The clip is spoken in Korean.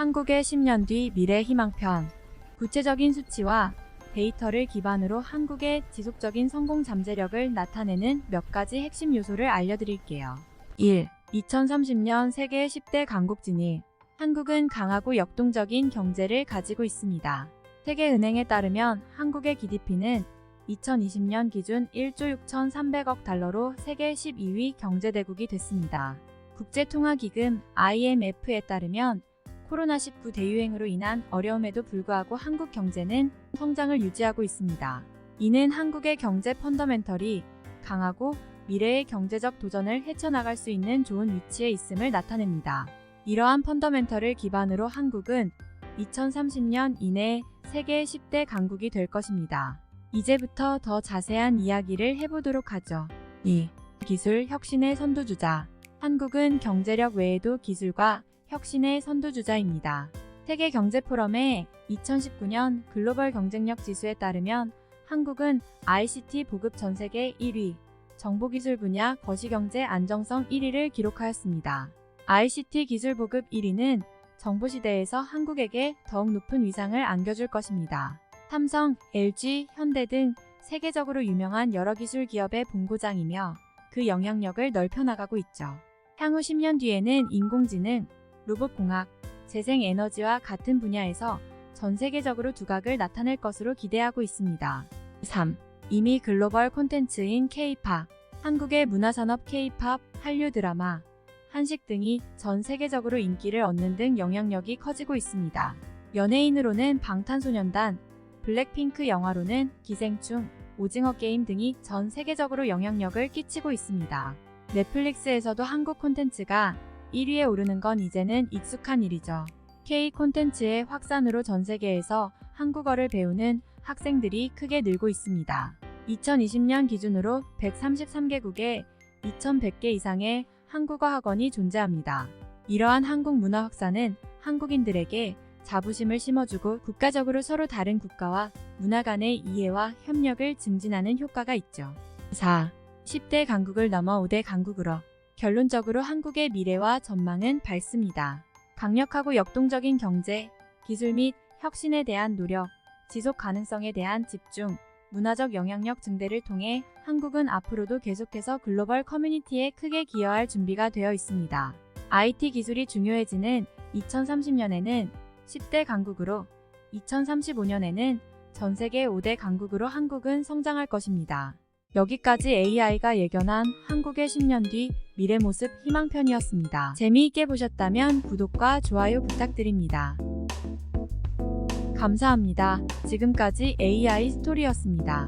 한국의 10년 뒤 미래 희망편. 구체적인 수치와 데이터를 기반으로 한국의 지속적인 성공 잠재력을 나타내는 몇 가지 핵심 요소를 알려드릴게요. 1. 2030년 세계 10대 강국 진입. 한국은 강하고 역동적인 경제를 가지고 있습니다. 세계은행에 따르면 한국의 GDP는 2020년 기준 1조 6,300억 달러로 세계 12위 경제대국이 됐습니다. 국제통화기금 IMF에 따르면 코로나19 대유행으로 인한 어려움에도 불구하고 한국 경제는 성장을 유지하고 있습니다. 이는 한국의 경제 펀더멘털이 강하고 미래의 경제적 도전을 헤쳐나갈 수 있는 좋은 위치에 있음을 나타냅니다. 이러한 펀더멘털을 기반으로 한국은 2030년 이내 세계 10대 강국이 될 것입니다. 이제부터 더 자세한 이야기를 해보도록 하죠. 2. 기술 혁신의 선두주자. 한국은 경제력 외에도 기술과 혁신의 선두주자입니다. 세계 경제 포럼의 2019년 글로벌 경쟁력 지수에 따르면 한국은 ICT 보급 전 세계 1위, 정보기술 분야 거시경제 안정성 1위를 기록하였습니다. ICT 기술 보급 1위는 정보시대에서 한국에게 더욱 높은 위상을 안겨줄 것입니다. 삼성, LG, 현대 등 세계적으로 유명한 여러 기술 기업의 본고장이며 그 영향력을 넓혀나가고 있죠. 향후 10년 뒤에는 인공지능, 로봇공학, 재생에너지와 같은 분야에서 전 세계적으로 두각을 나타낼 것으로 기대하고 있습니다. 3. 이미 글로벌 콘텐츠인 K-팝, 한국의 문화산업 K-팝, 한류 드라마, 한식 등이 전 세계적으로 인기를 얻는 등 영향력이 커지고 있습니다. 연예인으로는 방탄소년단, 블랙핑크 영화로는 기생충, 오징어 게임 등이 전 세계적으로 영향력을 끼치고 있습니다. 넷플릭스에서도 한국 콘텐츠가 1위에 오르는 건 이제는 익숙한 일이죠. K 콘텐츠의 확산으로 전 세계에서 한국어를 배우는 학생들이 크게 늘고 있습니다. 2020년 기준으로 133개국에 2,100개 이상의 한국어 학원이 존재합니다. 이러한 한국 문화 확산은 한국인들에게 자부심을 심어주고 국가적으로 서로 다른 국가와 문화 간의 이해와 협력을 증진하는 효과가 있죠. 4. 10대 강국을 넘어 5대 강국으로 결론적으로 한국의 미래와 전망은 밝습니다. 강력하고 역동적인 경제, 기술 및 혁신에 대한 노력, 지속 가능성에 대한 집중, 문화적 영향력 증대를 통해 한국은 앞으로도 계속해서 글로벌 커뮤니티에 크게 기여할 준비가 되어 있습니다. IT 기술이 중요해지는 2030년에는 10대 강국으로, 2035년에는 전 세계 5대 강국으로 한국은 성장할 것입니다. 여기까지 AI가 예견한 한국의 10년 뒤 미래 모습 희망편이었습니다. 재미있게 보셨다면 구독과 좋아요 부탁드립니다. 감사합니다. 지금까지 AI 스토리였습니다.